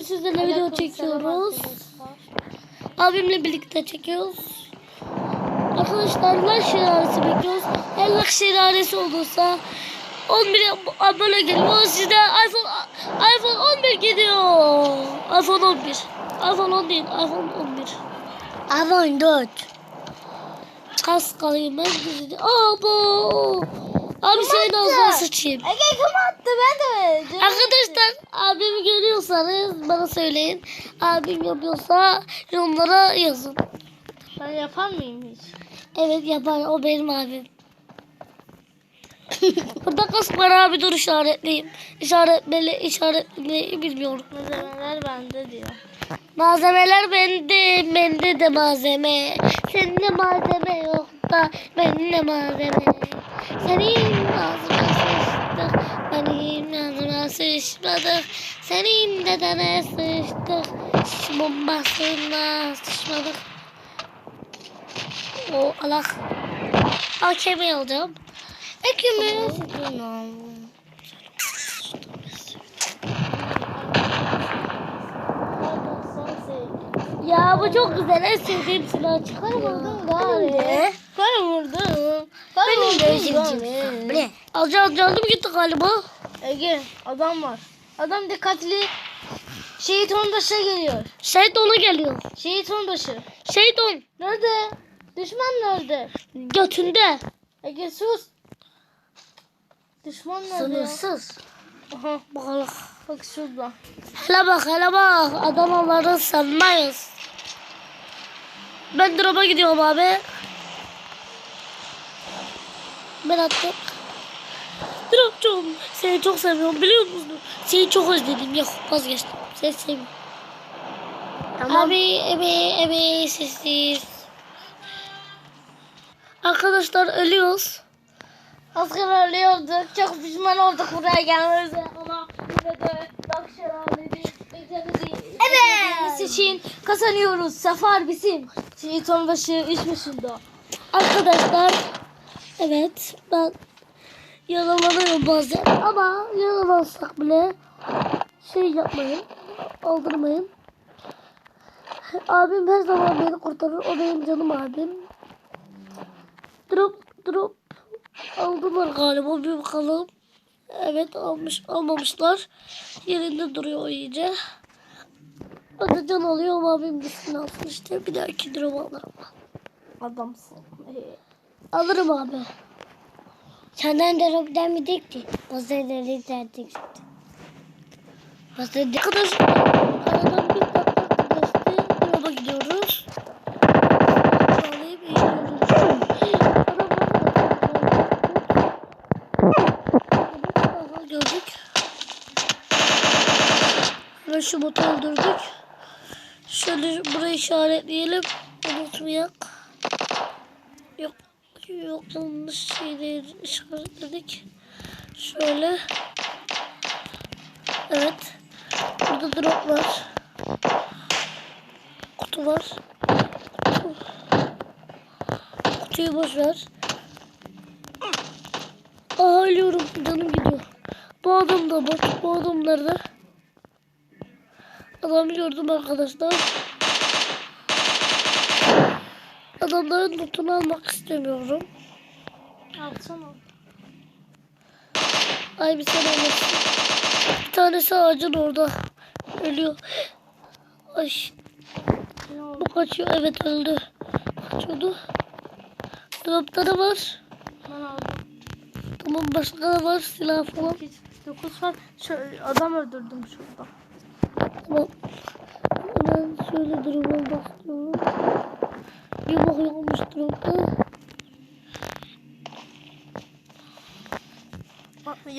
bugün sizlerle video çekiyoruz. Abimle birlikte çekiyoruz. Arkadaşlar like şelalesi bekliyoruz. Eğer like şelalesi olursa 11 abone geliyor. Size iPhone iPhone 11 gidiyor. iPhone 11. iPhone 10 değil. iPhone 11. iPhone 4. Kas kalayım ben. Abo. Abi senin ağzına sıçayım. Ege kim attı ben de. Arkadaşlar abimi görüyorsanız bana söyleyin. Abim yapıyorsa yorumlara yazın. Ben yapar mıyım hiç? Evet yapar o benim abim. Burada kas var abi dur işaretleyeyim. İşaretmeli işaretlemeyi bilmiyorum. Malzemeler bende diyor. Malzemeler bende, bende de malzeme. Senin de malzeme yok da benim de malzeme. Senin ağzına sıçtık, benim ağzıma sıçmadık. Senin dedene sıçtık, bombasına sıçmadık. O Allah. Hakemi alacağım. Hakemi. Ya bu çok güzel. En sevdiğim silah çıkar mı? gari. Ben vurdum. Ben vurdum. Bu ne? Alacağım canım gitti galiba. Ege adam var. Adam dikkatli. Şehit onbaşı geliyor. Şehit ona geliyor. Şehit onbaşı. Şehit on. Nerede? Düşman nerede? Götünde. Ege sus. Düşman nerede? Sınırsız. Aha Bakalım. bak şurada. Hele bak hele bak. Adamları sanmayız. Ben drop'a gidiyorum abi. Ben attım. Drop'cum. Seni çok seviyorum biliyor musun? Seni çok özledim. Yok vazgeçtim. Seni seviyorum. Abi ebe ebe sessiz. Arkadaşlar ölüyoruz. Asker ölüyorduk. Çok pişman olduk buraya gelmemize ama yine de Evet. için kazanıyoruz. Safar bizim. Şehit onbaşı iş başında. Arkadaşlar evet ben yaralanıyorum bazen ama yaralansak bile şey yapmayın aldırmayın. Abim her zaman beni kurtarır. O benim canım abim. Drop drop aldılar galiba bir bakalım. Evet almış almamışlar. Yerinde duruyor iyice. Ben de can alıyorum abim gitsin alsın işte. Bir dahaki drop alırım. Adamsın. Alırım abi. Senden de robden mi dikti? O zeyleri derdik. Arkadaşlar aradan bir dakika geçti. Yola gidiyoruz. Gördük. Hemen şu botu öldürdük. Şöyle burayı işaretleyelim. Unutmayak. Yok. Yok yanlış şeyleri işaretledik. Şöyle. Evet. Burada drop var. Kutu var. Kutu. Kutuyu boş. Aa ölüyorum. Canım gidiyor. Bu adam da bot. Bu adam nerede? Adamı gördüm arkadaşlar. Adamların lootunu almak istemiyorum. Alsana. Ay bir sen olmasın. Bir tanesi ağacın orada. Ölüyor. Ay bu kaçıyor. Evet öldü. Kaçıyordu. Dropları var. Ben aldım. Tamam başka da var. Silah falan. 9 var. Şu adam öldürdüm şurada. Tamam. Hemen şöyle duruma bakıyorum. Bir bakıyormuş dropta.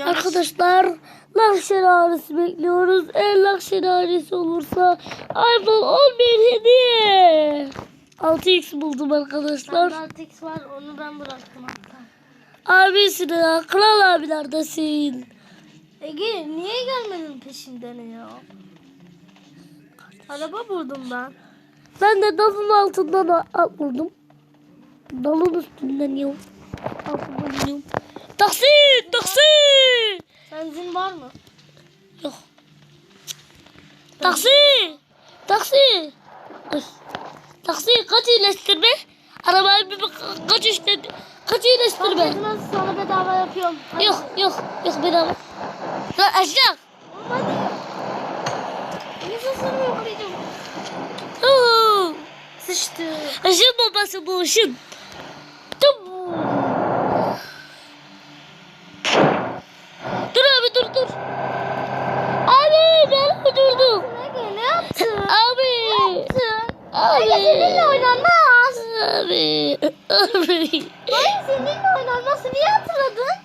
Arkadaşlar lak şelalesi bekliyoruz. Eğer lak şelalesi olursa iPhone 11 hediye. 6x buldum arkadaşlar. Bende 6x var onu ben bıraktım hatta. Abisine kral abilerdesin. Ege niye gelmedin peşimden ya? Araba buldum ben. Ben de dalın altından a- a- vurdum. Dalın üstünden yok. Altından gidiyorum. Taksi! Taksi! Benzin var mı? Yok. Taksi. Taksi. Taksi kaç iyileştirme? Arabayı bir kaç işte kaç iyileştirme? Nasıl sana bedava yapıyorum. Hadi. Yok yok yok bedava. Lan aşağı. Hadi. Sıçtı. Işın babası bu ışın. Tum. Dur abi dur dur. Abi ben durdum. Ne, ne yaptın? Abi. yaptın? Abi. Öyle seninle oynanmaz. Abi. Abi. Hayır seninle oynanmaz. Niye hatırladın?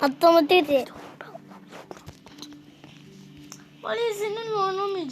Atlama dedi. Hayır seninle oynamayacağım.